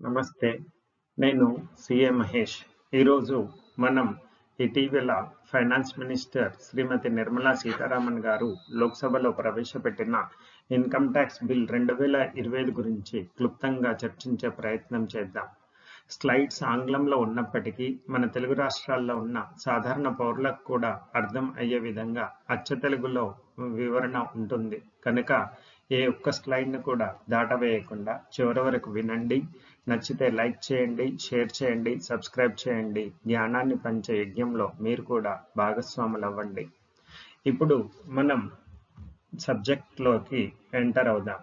నమస్తే నేను సిఏ మహేష్. ఈరోజు మనం ఇటీవల ఫైనాన్స్ మినిస్టర్ శ్రీమతి నిర్మలా సీతారామన్ గారు లోక్సభలో ప్రవేశపెట్టిన ఇన్కమ్ ట్యాక్స్ బిల్ రెండు వేల ఇరవై ఐదు గురించి క్లుప్తంగా చర్చించే ప్రయత్నం చేద్దాం. స్లైడ్స్ ఆంగ్లంలో ఉన్నప్పటికీ మన తెలుగు రాష్ట్రాల్లో ఉన్న సాధారణ పౌరులకు కూడా అర్థం అయ్యే విధంగా అచ్చ తెలుగులో వివరణ ఉంటుంది. కనుక ఏ ఒక్క స్లైడ్ను కూడా దాటవేయకుండా చివరి వరకు వినండి. నచ్చితే లైక్ చేయండి షేర్ చేయండి సబ్స్క్రైబ్ చేయండి. జ్ఞానాన్ని పంచే యజ్ఞంలో మీరు కూడా భాగస్వాములు అవ్వండి ఇప్పుడు మనం సబ్జెక్ట్లోకి ఎంటర్ అవుదాం.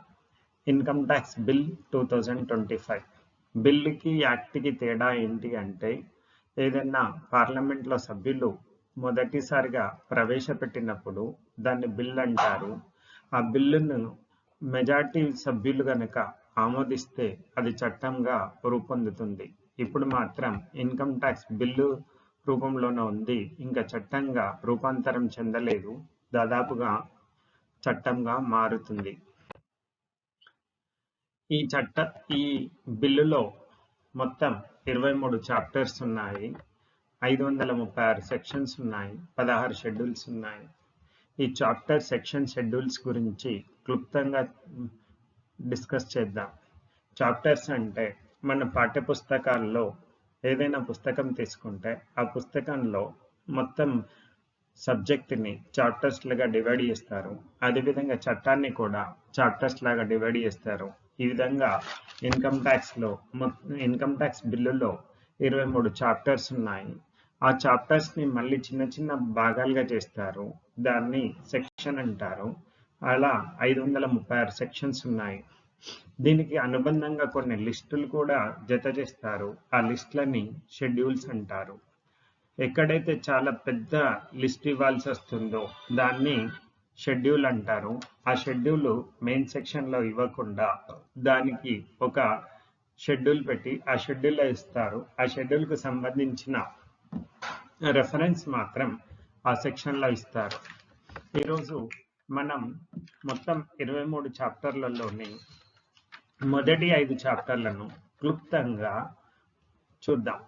Income tax bill two thousand twenty five. బిల్లుకి యాక్ట్కి తేడా ఏంటి అంటే ఏదైనా పార్లమెంట్లో సభ్యులు మొదటిసారిగా ప్రవేశపెట్టినప్పుడు దాన్ని బిల్ అంటారు. ఆ బిల్లును మెజార్టీ సభ్యులు కనుక ఆమోదిస్తే అది చట్టంగా రూపొందుతుంది. ఇప్పుడు మాత్రం ఇన్కమ్ ట్యాక్స్ బిల్లు రూపంలోనే ఉంది. ఇంకా చట్టంగా రూపాంతరం చెందలేదు. దాదాపుగా చట్టంగా మారుతుంది. ఈ చట్ట ఈ బిల్లులో మొత్తం ఇరవై మూడు చాప్టర్స్ ఉన్నాయి. ఐదు వందల ముప్పై ఆరు సెక్షన్స్ ఉన్నాయి. పదహారు షెడ్యూల్స్ ఉన్నాయి. ఈ చాప్టర్ సెక్షన్ షెడ్యూల్స్ గురించి క్లుప్తంగా డిస్కస్ చేద్దాం. చాప్టర్స్ అంటే మన పాఠ్య పుస్తకాల్లో ఏదైనా పుస్తకం తీసుకుంటే ఆ పుస్తకంలో మొత్తం సబ్జెక్ట్ని చాప్టర్స్ లాగా డివైడ్ చేస్తారు. అదేవిధంగా చట్టాన్ని కూడా చాప్టర్స్ లాగా డివైడ్ చేస్తారు. ఈ విధంగా ఇన్కమ్ ట్యాక్స్లో ఇన్కమ్ ట్యాక్స్ బిల్లులో ఇరవై మూడు చాప్టర్స్ ఉన్నాయి. ఆ చాప్టర్స్ని మళ్ళీ చిన్న చిన్న భాగాలుగా చేస్తారు. దాన్ని సెక్షన్ అంటారు. అలా ఐదు వందల ముప్పై ఆరు సెక్షన్స్ ఉన్నాయి. దీనికి అనుబంధంగా కొన్ని లిస్టులు కూడా జత చేస్తారు. ఆ లిస్టులని షెడ్యూల్స్ అంటారు. ఎక్కడైతే చాలా పెద్ద లిస్ట్ ఇవ్వాల్సి వస్తుందో దాన్ని షెడ్యూల్ అంటారు. ఆ షెడ్యూల్ మెయిన్ సెక్షన్లో ఇవ్వకుండా దానికి ఒక షెడ్యూల్ పెట్టి ఆ షెడ్యూల్లో ఇస్తారు. ఆ షెడ్యూల్కు సంబంధించిన రెఫరెన్స్ మాత్రం ఆ సెక్షన్లో ఇస్తారు. ఈరోజు మనం మొత్తం ఇరవై మూడు చాప్టర్లలోని మొదటి ఐదు చాప్టర్లను క్లుప్తంగా చూద్దాం.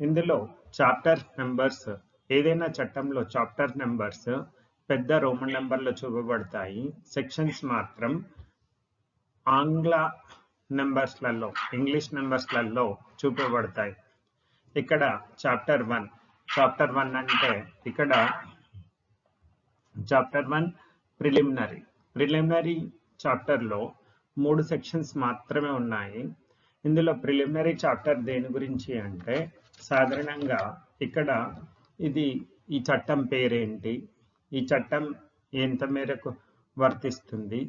ఇందులో చాప్టర్ నెంబర్స్ ఏదైనా చట్టంలో చాప్టర్ నెంబర్స్ పెద్ద రోమన్ నెంబర్లో చూపబడతాయి. సెక్షన్స్ మాత్రం ఆంగ్ల నెంబర్స్లలో ఇంగ్లీష్ నెంబర్స్లలో చూపబడతాయి. ఇక్కడ చాప్టర్ వన్ చాప్టర్ వన్ అంటే ఇక్కడ చాప్టర్ వన్ ప్రిలిమినరీ ప్రిలిమినరీ చాప్టర్లో మూడు సెక్షన్స్ మాత్రమే ఉన్నాయి. ఇందులో ప్రిలిమినరీ చాప్టర్ దేని గురించి అంటే సాధారణంగా ఇక్కడ ఇది ఈ చట్టం పేరేంటి? ఈ చట్టం ఎంత మేరకు వర్తిస్తుంది?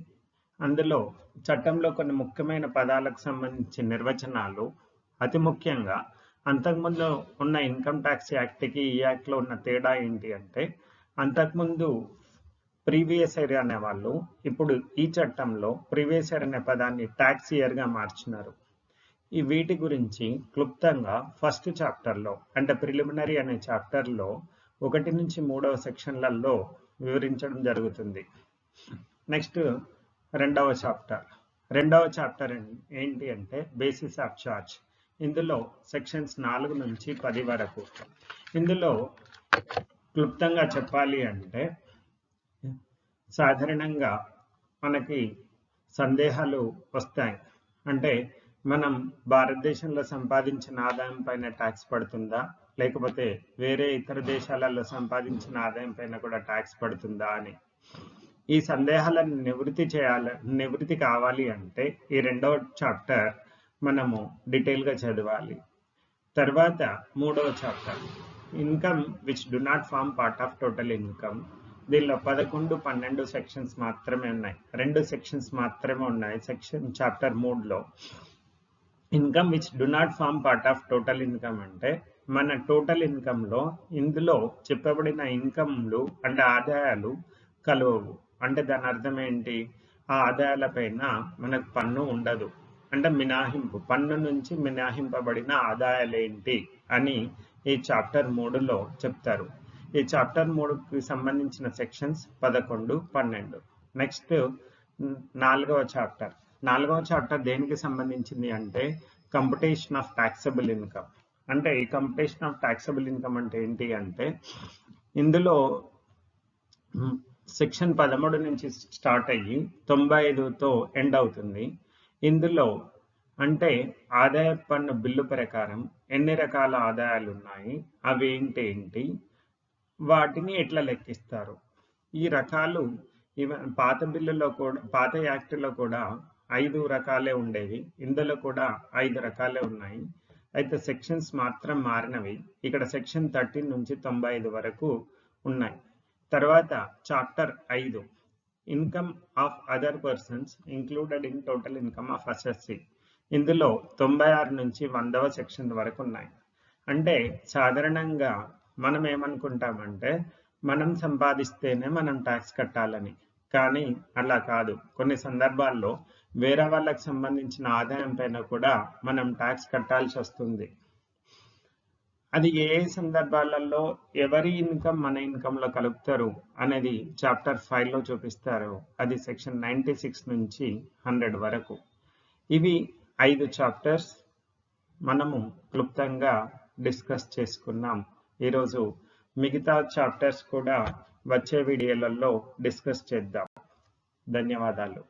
అందులో చట్టంలో కొన్ని ముఖ్యమైన పదాలకు సంబంధించిన నిర్వచనాలు అతి ముఖ్యంగా అంతకుముందు ఉన్న ఇన్కమ్ ట్యాక్స్ యాక్ట్కి ఈ యాక్ట్లో ఉన్న తేడా ఏంటి అంటే అంతకుముందు ప్రీవియస్ ఇయర్ అనేవాళ్ళు ఇప్పుడు ఈ చట్టంలో ప్రీవియస్ ఇయర్ అనే పదాన్ని ట్యాక్స్ ఇయర్గా మార్చినారు. ఈ వీటి గురించి క్లుప్తంగా ఫస్ట్ చాప్టర్లో అంటే ప్రిలిమినరీ అనే చాప్టర్లో ఒకటి నుంచి మూడవ సెక్షన్లలో వివరించడం జరుగుతుంది. నెక్స్ట్ రెండవ చాప్టర్ రెండవ చాప్టర్ ఏంటి అంటే బేసిస్ ఆఫ్ చార్జ్ ఇందులో సెక్షన్స్ నాలుగు నుంచి పది వరకు. ఇందులో క్లుప్తంగా చెప్పాలి అంటే సాధారణంగా మనకి సందేహాలు వస్తాయి. అంటే మనం భారతదేశంలో సంపాదించిన ఆదాయం పైన ట్యాక్స్ పడుతుందా? లేకపోతే వేరే ఇతర దేశాలలో సంపాదించిన ఆదాయం పైన కూడా ట్యాక్స్ పడుతుందా అని. ఈ సందేహాలను నివృత్తి చేయాలి నివృత్తి కావాలి అంటే ఈ రెండవ చాప్టర్ మనము డీటెయిల్గా చదవాలి. తర్వాత మూడవ chapter income which do not form part of total income దీనిలో పదకొండు పన్నెండు సెక్షన్స్ మాత్రమే ఉన్నాయి. రెండు సెక్షన్స్ మాత్రమే ఉన్నాయి. సెక్షన్ చాప్టర్ మూడ్లో. Income which do not form part of total income అంటే మన టోటల్ ఇన్కమ్లో ఇందులో చెప్పబడిన ఇన్కమ్లు అంటే ఆదాయాలు కలవవు. అంటే దాని అర్థం ఏంటి? ఆ ఆదాయాలపైన మనకు పన్ను ఉండదు. అంటే మినహాయింపు పన్ను నుంచి మినహాయింపబడిన ఆదాయాలు ఏంటి అని ఈ చాప్టర్ మూడులో చెప్తారు. ఈ చాప్టర్ మూడుకి సంబంధించిన సెక్షన్స్ పదకొండు పన్నెండు. నెక్స్ట్ నాలుగవ చాప్టర్. నాలుగవ చాప్టర్ దేనికి సంబంధించింది అంటే కంపిటీషన్ ఆఫ్ టాక్సబుల్ ఇన్కమ్. అంటే ఈ కంపిటీషన్ ఆఫ్ టాక్సబుల్ ఇన్కమ్ అంటే ఏంటి అంటే ఇందులో సెక్షన్ పదమూడు నుంచి స్టార్ట్ అయ్యి తొంభై ఐదుతో ఎండ్ అవుతుంది. ఇందులో అంటే ఆదాయ పన్ను బిల్లు ప్రకారం ఎన్ని రకాల ఆదాయాలు ఉన్నాయి అవి ఏంటి ఏంటి వాటిని ఎట్లా లెక్కిస్తారు? ఈ రకాలు ఇవ పాత బిల్లులో కూడా పాత యాక్ట్లో కూడా ఐదు రకాలే ఉండేవి. ఇందులో కూడా ఐదు రకాలే ఉన్నాయి. అయితే సెక్షన్స్ మాత్రం మారినవి. ఇక్కడ సెక్షన్ థర్టీన్ నుంచి తొంభై ఐదు వరకు ఉన్నాయి. తర్వాత చాప్టర్ ఐదు income of other persons included in total income of assessee ఇందులో తొంభై ఆరు నుంచి వందవ సెక్షన్ వరకు ఉన్నాయి. అంటే సాధారణంగా మనం ఏమనుకుంటామంటే మనం సంపాదిస్తేనే మనం ట్యాక్స్ కట్టాలని. కానీ అలా కాదు. కొన్ని సందర్భాల్లో వేరే వాళ్ళకి సంబంధించిన ఆదాయం పైన కూడా మనం ట్యాక్స్ కట్టాల్సి వస్తుంది. అది ఏ ఏ సందర్భాలలో ఎవరి ఇన్కమ్ మన ఇన్కంలో కలుపుతారు అనేది చాప్టర్ ఫైవ్లో చూపిస్తారు. అది సెక్షన్ నైంటీ సిక్స్ నుంచి హండ్రెడ్ వరకు. ఇవి ఐదు చాప్టర్స్ మనము క్లుప్తంగా డిస్కస్ చేసుకున్నాం. ఈరోజు మిగతా చాప్టర్స్ కూడా వచ్చే వీడియోలలో డిస్కస్ చేద్దాం. ధన్యవాదాలు.